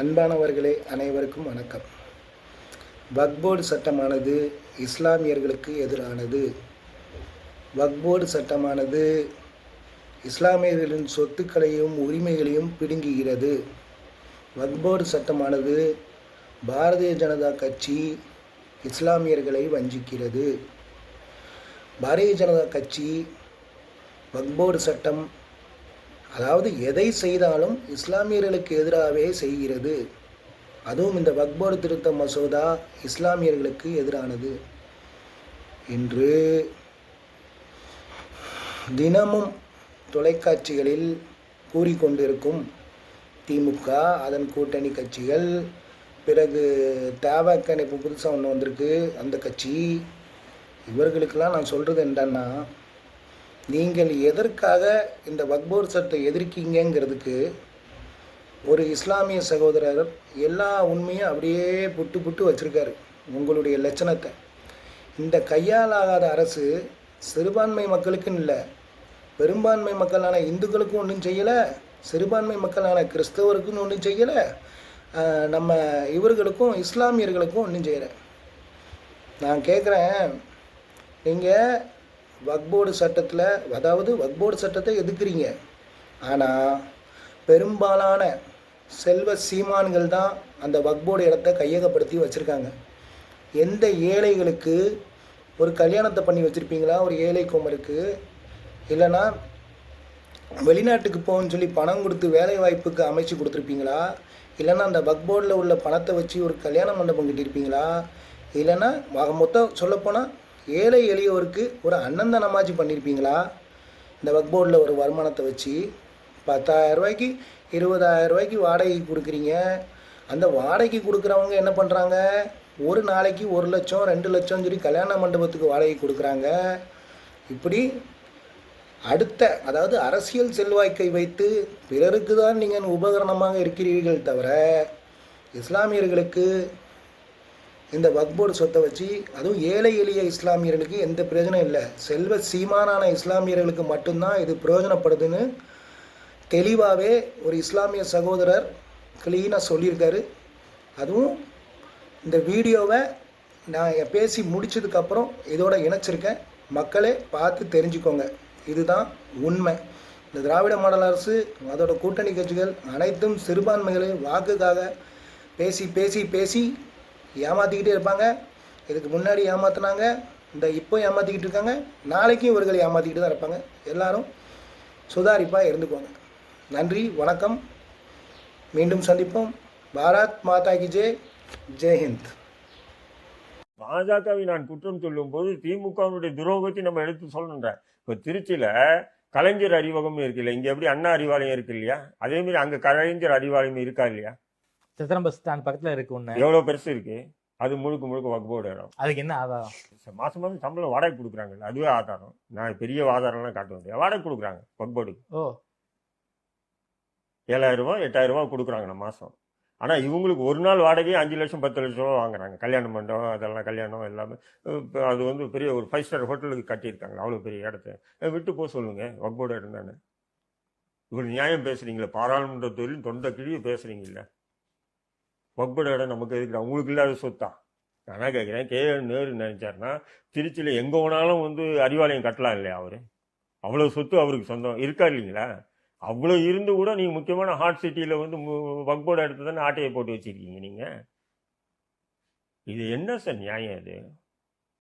அன்பானவர்களே அனைவருக்கும் வணக்கம். வக்போர்டு சட்டமானது இஸ்லாமியர்களுக்கு எதிரானது. வக்போர்டு சட்டமானது இஸ்லாமியர்களின் சொத்துக்களையும் உரிமைகளையும் பிடுங்குகிறது. வக்போர்டு சட்டமானது பாரதிய ஜனதா கட்சி இஸ்லாமியர்களை வஞ்சிக்கிறது. பாரதிய ஜனதா கட்சி வக்போர்டு சட்டம் அதாவது எதை செய்தாலும் இஸ்லாமியர்களுக்கு எதிராகவே செய்கிறது. அதுவும் இந்த வக்போர்டு திருத்த மசோதா இஸ்லாமியர்களுக்கு எதிரானது. என்று தினமும் தொலைக்காட்சிகளில் கூறிக்கொண்டிருக்கும் திமுக அதன் கூட்டணி கட்சிகள் பிறகு தேவக்கன் இப்போ புதுசாக ஒன்று வந்திருக்கு அந்த கட்சி. இவர்களுக்கெல்லாம் நான் சொல்கிறது என்னன்னா நீங்கள் எதற்காக இந்த வக்போர் சட்டத்தை எதிர்க்கீங்கிறதுக்கு ஒரு இஸ்லாமிய சகோதரர் எல்லா உண்மையும் அப்படியே புட்டு புட்டு வச்சுருக்காரு உங்களுடைய லட்சணத்தை. இந்த கையாலாகாத அரசு சிறுபான்மை மக்களுக்குன்னு இல்லை பெரும்பான்மை மக்களான இந்துக்களுக்கும் ஒன்றும் செய்யலை சிறுபான்மை மக்களான கிறிஸ்தவருக்கும் ஒன்றும் செய்யலை நம்ம இவர்களுக்கும் இஸ்லாமியர்களுக்கும் ஒன்றும் செய்யலை. நான் கேட்குறேன் நீங்கள் வக்போர்டு சட்டத்தில் அதாவது வக்போர்டு சட்டத்தை எதுக்குறீங்க ஆனால் பெரும்பாலான செல்வ சீமான்கள் தான் அந்த வக்போர்டு இடத்த கையகப்படுத்தி வச்சுருக்காங்க. எந்த ஏழைகளுக்கு ஒரு கல்யாணத்தை பண்ணி வச்சுருப்பீங்களா? ஒரு ஏழை குமருக்கு இல்லைன்னா வெளிநாட்டுக்கு போகணும்னு சொல்லி பணம் கொடுத்து வேலை வாய்ப்புக்கு அமைச்சு கொடுத்துருப்பீங்களா? இல்லைன்னா அந்த பக்போர்டில் உள்ள பணத்தை வச்சு ஒரு கல்யாண மண்டபம் கட்டியிருப்பீங்களா? இல்லைன்னா மொத்தம் சொல்லப்போனால் ஏழை எளியவருக்கு ஒரு அன்னந்தனமாச்சு பண்ணியிருப்பீங்களா இந்த வக்போர்டில் ஒரு வருமானத்தை வச்சு பத்தாயிரம் ரூபாய்க்கு இருபதாயிரம் ரூபாய்க்கு கொடுக்குறீங்க. அந்த வாடகைக்கு கொடுக்குறவங்க என்ன பண்ணுறாங்க ஒரு நாளைக்கு ஒரு லட்சம் ரெண்டு லட்சம் சொல்லி கல்யாண மண்டபத்துக்கு வாடகை கொடுக்குறாங்க. இப்படி அடுத்த அதாவது அரசியல் செல்வாக்கை வைத்து பிறருக்கு தான் நீங்கள் உபகரணமாக இருக்கிறீர்கள் தவிர இஸ்லாமியர்களுக்கு இந்த வக்போர்டு சொத்தை வச்சு அதுவும் ஏழை எளிய இஸ்லாமியர்களுக்கு எந்த பிரயோஜனம் இல்லை. செல்வ சீமானான இஸ்லாமியர்களுக்கு மட்டும்தான் இது பிரயோஜனப்படுதுன்னு தெளிவாகவே ஒரு இஸ்லாமிய சகோதரர் கிளீனாக சொல்லியிருக்காரு. அதுவும் இந்த வீடியோவை நான் பேசி முடிச்சதுக்கப்புறம் இதோட இணைச்சிருக்கேன். மக்களே பார்த்து தெரிஞ்சுக்கோங்க. இதுதான் உண்மை. இந்த திராவிட மாடல் அரசு அதோட கூட்டணி கட்சிகள் அனைத்தும் சிறுபான்மைகளை வாக்குக்காக பேசி பேசி பேசி ஏமாற்றிக்கிட்டே இருப்பாங்க. இதுக்கு முன்னாடி ஏமாத்தினாங்க. இந்த இப்போ ஏமாற்றிக்கிட்டு இருக்காங்க. நாளைக்கும் இவர்கள் ஏமாற்றிக்கிட்டு தான் இருப்பாங்க. எல்லாரும் சுதாரிப்பாக இருந்துக்குவாங்க நன்றி வணக்கம். மீண்டும் சந்திப்போம். பாரத் மாதா கி ஜெய். ஜெய்ஹிந்த் பாஜகவை நான் குற்றம் சொல்லும் போது திமுகவினுடைய துரோகத்தை நம்ம எடுத்து சொல்லணுன்ற இப்போ திருச்சியில் கலைஞர் அறிவகம் இருக்குல்ல இங்கே எப்படி அண்ணா அறிவாலயம் இருக்கு இல்லையா? அதேமாரி அங்கே கலைஞர் அறிவாலயம் இருக்கா இல்லையா? சித்திரம் பஸ் ஸ்டாண்ட் பக்கத்துல இருக்கு ஒண்ணு. எவ்வளவு பெருசு இருக்கு? அது முழுக்க முழுக்க வக்போர்டு இடம். அதுக்கு என்ன ஆதாரம்? மாசம் மாசம் சம்பளம் வாடகை கொடுக்குறாங்கல்ல அதுவே ஆதாரம். நான் பெரிய ஆதாரம்லாம் காட்ட முடியாது வாடகை கொடுக்குறாங்க வக்போர்டுக்கு ஓ. ஏழாயிரம் ரூபாய் எட்டாயிரம் ரூபாய் கொடுக்குறாங்க மாசம். ஆனா இவங்களுக்கு ஒரு நாள் வாடகையே அஞ்சு லட்சம் பத்து லட்சம் ரூபா வாங்குறாங்க. கல்யாண மண்டபம் அதெல்லாம் கல்யாணம் எல்லாமே அது வந்து பெரிய ஒரு ஃபைவ் ஸ்டார் ஹோட்டலுக்கு கட்டியிருக்காங்க. அவ்வளோ பெரிய இடத்த. விட்டு போக சொல்லுங்க. வக்போர்டு இடம் தானே. இவ்வளவு நியாயம் பேசுறீங்களே. பாராளுமன்ற தொழில் தொண்டை கிழிய பேசுறீங்கல்ல. வக்போர்டு இடம் நமக்கு இருக்கிற அவங்களுக்கு இல்லாத சொத்தான். நான் கேட்குறேன் கே நேரு நினைச்சாருன்னா திருச்சியில் எங்கே வேணாலும் வந்து அறிவாலயம் கட்டலாம் இல்லையா அவர்? அவ்வளோ சொத்து அவருக்கு சொந்தம். இருக்கா இல்லைங்களா? அவ்வளோ இருந்து கூட நீங்கள் முக்கியமான ஹாட் சிட்டியில் வந்து வக்போர்டு எடுத்து தானே ஆட்டையை போட்டு வச்சிருக்கீங்க நீங்கள் இது என்ன சார் நியாயம் இது?